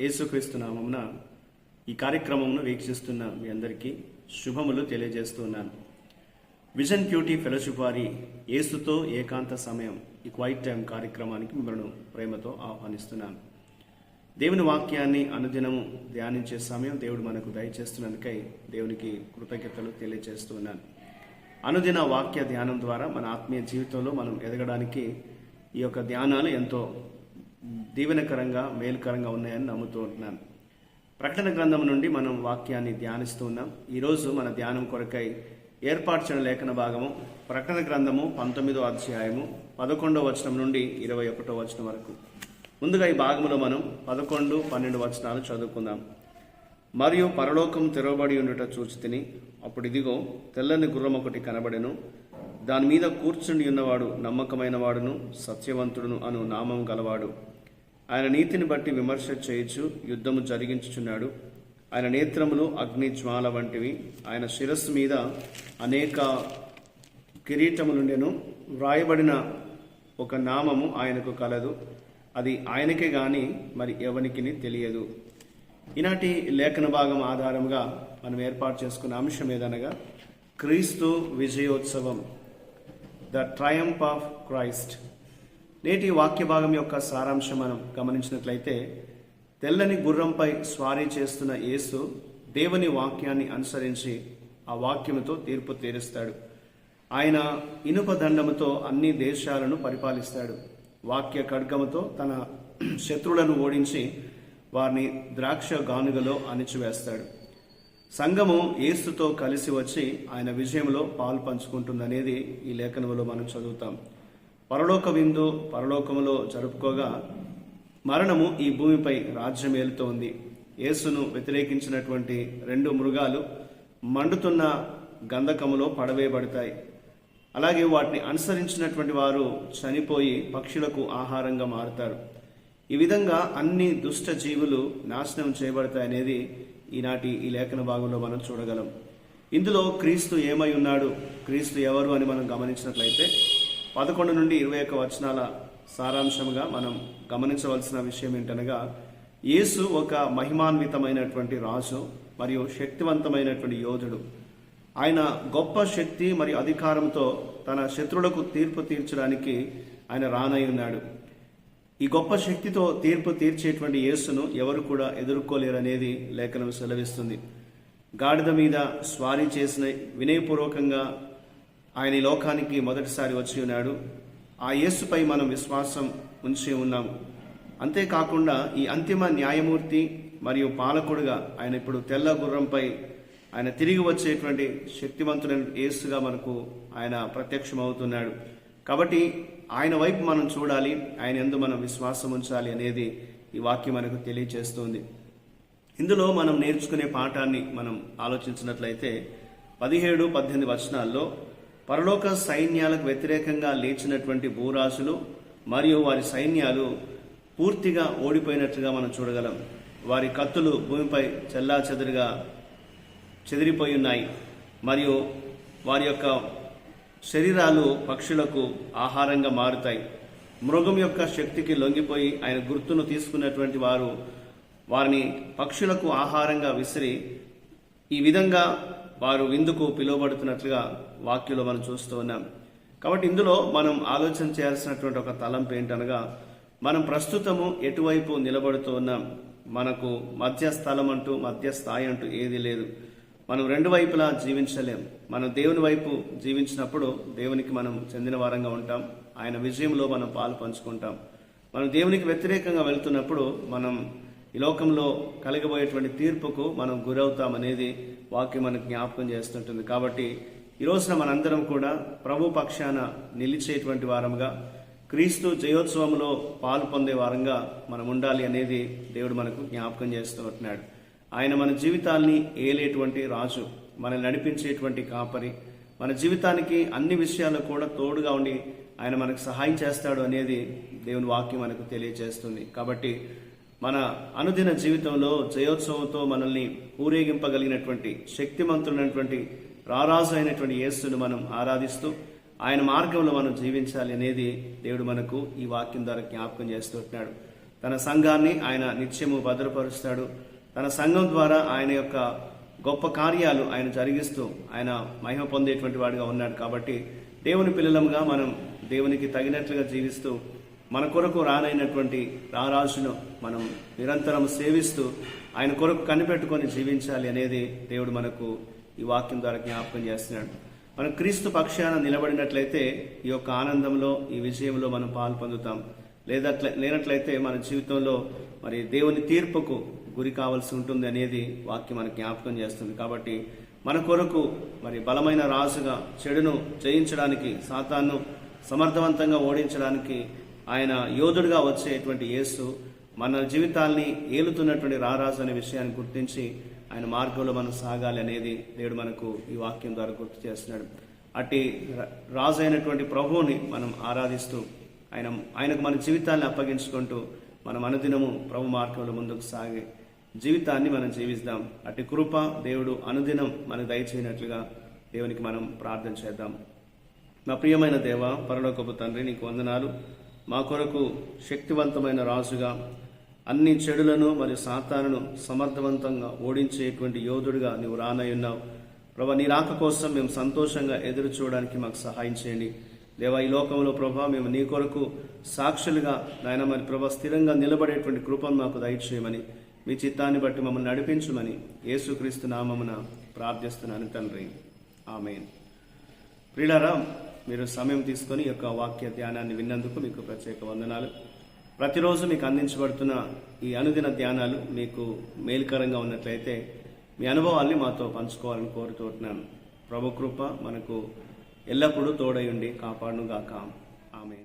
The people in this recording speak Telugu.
యేసుక్రీస్తు నామమున ఈ కార్యక్రమమును వీక్షిస్తున్న మీ అందరికీ శుభములు తెలియజేస్తున్నాను విజన్ క్యూటీ ఫెలోషిప్ వారి యేసుతో ఏకాంత సమయం ఈ క్వైట్ టైం కార్యక్రమానికి మిమ్మల్ని ప్రేమతో ఆహ్వానిస్తున్నాను. దేవుని వాక్యాన్ని అనుదినము ధ్యానించే సమయం దేవుడు మనకు దయచేస్తున్నందుకై దేవునికి కృతజ్ఞతలు తెలియజేస్తున్నాను అనుదిన వాక్య ధ్యానం ద్వారా మన ఆత్మీయ జీవితంలో మనం ఎదగడానికి ఈ యొక్క ధ్యానాలు ఎంతో దీవెనకరంగా మేలుకరంగా ఉన్నాయని నమ్ముతూ ఉంటున్నాను. ప్రకటన గ్రంథం నుండి మనం వాక్యాన్ని ధ్యానిస్తూ ఉన్నాం. ఈరోజు మన ధ్యానం కొరకై ఏర్పాటు లేఖన భాగము ప్రకటన గ్రంథము పంతొమ్మిదో అధ్యాయము పదకొండవ వచనం నుండి ఇరవై ఒకటో వచనం వరకు. ముందుగా ఈ భాగంలో మనం పదకొండు పన్నెండు వచనాలు చదువుకుందాం. మరియు పరలోకం తెరవబడి ఉండుట చూచి తిని అప్పుడు ఇదిగో తెల్లని గుర్రం ఒకటి కనబడెను. దాని మీద కూర్చుండి ఉన్నవాడు నమ్మకమైన వాడును సత్యవంతుడును అను నామం గలవాడు. ఆయన నీతిని బట్టి విమర్శ చేయుచు యుద్ధము జరిగించుచున్నాడు. ఆయన నేత్రములు అగ్ని జ్వాల వంటివి. ఆయన శిరస్సు మీద అనేక కిరీటములుండెను. వ్రాయబడిన ఒక నామము ఆయనకు కలదు. అది ఆయనకే గాని మరి ఎవరికి తెలియదు. ఈనాటి లేఖన భాగం ఆధారంగా మనం ఏర్పాటు చేసుకున్న అంశం ఏదనగా క్రీస్తు విజయోత్సవం ద ట్రయంప్ ఆఫ్ క్రైస్ట్. నేటి వాక్య భాగం యొక్క సారాంశం మనం గమనించినట్లయితే తెల్లని గుర్రంపై స్వారీ చేస్తున్న యేసు దేవుని వాక్యాన్ని అనుసరించి ఆ వాక్యముతో తీర్పు తీరుస్తాడు. ఆయన ఇనుప దండముతో అన్ని దేశాలను పరిపాలిస్తాడు. వాక్య ఖడ్గముతో తన శత్రువులను ఓడించి వారిని ద్రాక్ష గానుగలో అణిచివేస్తాడు. సంఘము ఏసుతో కలిసి వచ్చి ఆయన విజయంలో పాలు పంచుకుంటుందనేది ఈ లేఖనంలో మనం చదువుతాం. పరలోక విందు పరలోకములో జరుపుకోగా మరణము ఈ భూమిపై రాజ్యమేలుతోంది యేసును వ్యతిరేకించినటువంటి రెండు మృగాలు మండుతున్న గంధకములో పడవేయబడతాయి. అలాగే వాటిని అనుసరించినటువంటి వారు చనిపోయి పక్షులకు ఆహారంగా మారుతారు. ఈ విధంగా అన్ని దుష్ట జీవులు నాశనం చేయబడతాయనేది ఈనాటి ఈ లేఖన భాగంలో మనం చూడగలం. ఇందులో క్రీస్తు ఏమై ఉన్నాడు? క్రీస్తు ఎవరు అని మనం గమనించినట్లయితే పదకొండు నుండి ఇరవై ఒక్క వచనాల సారాంశంగా మనం గమనించవలసిన విషయం ఏంటనగా యేసు ఒక మహిమాన్వితమైనటువంటి రాజు మరియు శక్తివంతమైనటువంటి యోధుడు. ఆయన గొప్ప శక్తి మరియు అధికారంతో తన శత్రువులకు తీర్పు తీర్చడానికి ఆయన రానై ఉన్నాడు. ఈ గొప్ప శక్తితో తీర్పు తీర్చేటువంటి యేసును ఎవరు కూడా ఎదుర్కోలేరనేది లేఖనం సెలవిస్తుంది. గాడిద మీద స్వారీ చేసిన వినయపూర్వకంగా ఆయన ఈ లోకానికి మొదటిసారి వచ్చి ఉన్నాడు. ఆ యేసుపై మనం విశ్వాసం ఉంచి ఉన్నాము. అంతేకాకుండా ఈ అంతిమ న్యాయమూర్తి మరియు పాలకుడుగా ఆయన ఇప్పుడు తెల్ల గుర్రంపై ఆయన తిరిగి వచ్చేటువంటి శక్తివంతుడైన యేసుగా మనకు ఆయన ప్రత్యక్షమవుతున్నాడు. కాబట్టి ఆయన వైపు మనం చూడాలి ఆయన ఎందు మనం విశ్వాసం ఉంచాలి అనేది ఈ వాక్యం మనకు తెలియచేస్తుంది ఇందులో మనం నేర్చుకునే పాఠాన్ని మనం ఆలోచించినట్లయితే పదిహేడు పద్దెనిమిది వచనాల్లో పరలోక సైన్యాలకు వ్యతిరేకంగా లేచినటువంటి భూరాశులు మరియు వారి సైన్యాలు పూర్తిగా ఓడిపోయినట్లుగా మనం చూడగలం. వారి కత్తులు భూమిపై చెల్లా చెదురుగా చెదిరిపోయి ఉన్నాయి. మరియు వారి యొక్క శరీరాలు పక్షులకు ఆహారంగా మారుతాయి. మృగం యొక్క శక్తికి లొంగిపోయి ఆయన గుర్తును తీసుకున్నటువంటి వారు వారిని పక్షులకు ఆహారంగా విసిరి ఈ విధంగా వారు విందుకు పిలువబడుతున్నట్లుగా వాక్యంలో మనం చూస్తూ ఉన్నాం. కాబట్టి ఇందులో మనం ఆలోచన చేయాల్సినటువంటి ఒక తలంపు ఏంటనగా మనం ప్రస్తుతము ఎటువైపు నిలబడుతూ ఉన్నాం? మనకు మధ్య స్థలం అంటూ మధ్య స్థాయి అంటూ ఏది లేదు. మనం రెండు వైపులా జీవించలేం. మనం దేవుని వైపు జీవించినప్పుడు దేవునికి మనం చెందిన వారంగా ఉంటాం. ఆయన విజయంలో మనం పాలు పంచుకుంటాం. మనం దేవునికి వ్యతిరేకంగా వెళ్తున్నప్పుడు మనం ఈ లోకంలో కలగబోయేటువంటి తీర్పుకు మనం గురవుతామనేది వాక్యం మనకు జ్ఞాపకం చేస్తుంటుంది. కాబట్టి ఈ రోజున మనందరం కూడా ప్రభు పక్షాన నిలిచేటువంటి వారంగా క్రీస్తు జయోత్సవంలో పాలు పొందే వారంగా మనం ఉండాలి అనేది దేవుడు మనకు జ్ఞాపకం చేస్తూ ఉంటున్నాడు. ఆయన మన జీవితాల్ని ఏలేటువంటి రాజు మనల్ని నడిపించేటువంటి కాపరి మన జీవితానికి అన్ని విషయాల్లో కూడా తోడుగా ఉండి ఆయన మనకు సహాయం చేస్తాడు అనేది దేవుని వాక్యం మనకు తెలియజేస్తుంది. కాబట్టి మన అనుదిన జీవితంలో జయోత్సవంతో మనల్ని ఊరేగింపగలిగినటువంటి శక్తిమంతుడైనటువంటి రారాజు అయినటువంటి యేసును మనం ఆరాధిస్తూ ఆయన మార్గంలో మనం జీవించాలి అనేది దేవుడు మనకు ఈ వాక్యం ద్వారా జ్ఞాపకం చేస్తుంటున్నాడు తన సంఘాన్ని ఆయన నిత్యము భద్రపరుస్తాడు. తన సంఘం ద్వారా ఆయన యొక్క గొప్ప కార్యాలు ఆయన జరిగిస్తూ ఆయన మహిమ పొందేటువంటి వాడిగా ఉన్నాడు కాబట్టి దేవుని పిల్లలముగా మనం దేవునికి తగినట్లుగా జీవిస్తూ మన కొరకు రానైనటువంటి రారాజును మనం నిరంతరం సేవిస్తూ ఆయన కొరకు కనిపెట్టుకొని జీవించాలి అనేది దేవుడు మనకు ఈ వాక్యం ద్వారా జ్ఞాపకం చేస్తున్నాడు. మనం క్రీస్తు పక్షాన నిలబడినట్లయితే ఈ యొక్క ఆనందంలో ఈ విజయంలో మనం పాలు పొందుతాం. లేదా లేనట్లయితే మన జీవితంలో మరి దేవుని తీర్పుకు గురి కావాల్సి ఉంటుంది అనేది వాక్యం మనకు జ్ఞాపకం చేస్తుంది. కాబట్టి మన కొరకు మరి బలమైన రాజుగా చెడును జయించడానికి సాతాన్ను సమర్థవంతంగా ఓడించడానికి ఆయన యోధుడిగా వచ్చేటువంటి యేసు మన జీవితాల్ని ఏలుతున్నటువంటి రారాజు అనే విషయాన్ని గుర్తించి ఆయన మార్గంలో మనం సాగాలి అనేది దేవుడు మనకు ఈ వాక్యం ద్వారా గుర్తు చేస్తున్నాడు. అట్టి రాజు అయినటువంటి ప్రభువుని మనం ఆరాధిస్తూ ఆయన ఆయనకు మన జీవితాన్ని అప్పగించుకుంటూ మనం అనుదినము ప్రభు మార్గంలో ముందుకు సాగే జీవితాన్ని మనం జీవిస్తాం. అట్టి కృప దేవుడు అనుదినం మనకు దయచేయనట్లుగా దేవునికి మనం ప్రార్థన చేద్దాం. నా ప్రియమైన దేవ పరలోకపు తండ్రి నీకు వందనాలు. మా కొరకు శక్తివంతమైన రాజుగా అన్ని చెడులను మరియు సాతాలను సమర్థవంతంగా ఓడించేటువంటి యోధుడిగా నువ్వు రానయ్యున్నావు ప్రభా నీ రాక కోసం మేము సంతోషంగా ఎదురు చూడడానికి మాకు సహాయం చేయండి. దేవా ఈ లోకంలో ప్రభా మేము నీ కొరకు సాక్షులుగా నాయన మరి ప్రభా స్థిరంగా నిలబడేటువంటి కృపను మాకు దయచేయమని మీ చిత్తాన్ని బట్టి మమ్మల్ని నడిపించమని యేసుక్రీస్తు నామమున ప్రార్థిస్తున్నాను తండ్రి. ఆమెన్. ప్రియులారా మీరు సమయం తీసుకొని ఈ యొక్క వాక్య ధ్యానాన్ని విన్నందుకు మీకు ప్రత్యేక వందనాలు. ప్రతిరోజు మీకు అందించబడుతున్న ఈ అనుదిన ధ్యానాలు మీకు మేలుకరంగా ఉన్నట్లయితే మీ అనుభవాల్ని మాతో పంచుకోవాలని కోరుతున్నాను ప్రభు కృప మనకు ఎల్లప్పుడూ తోడయుండి కాపాడునుగాక. ఆమె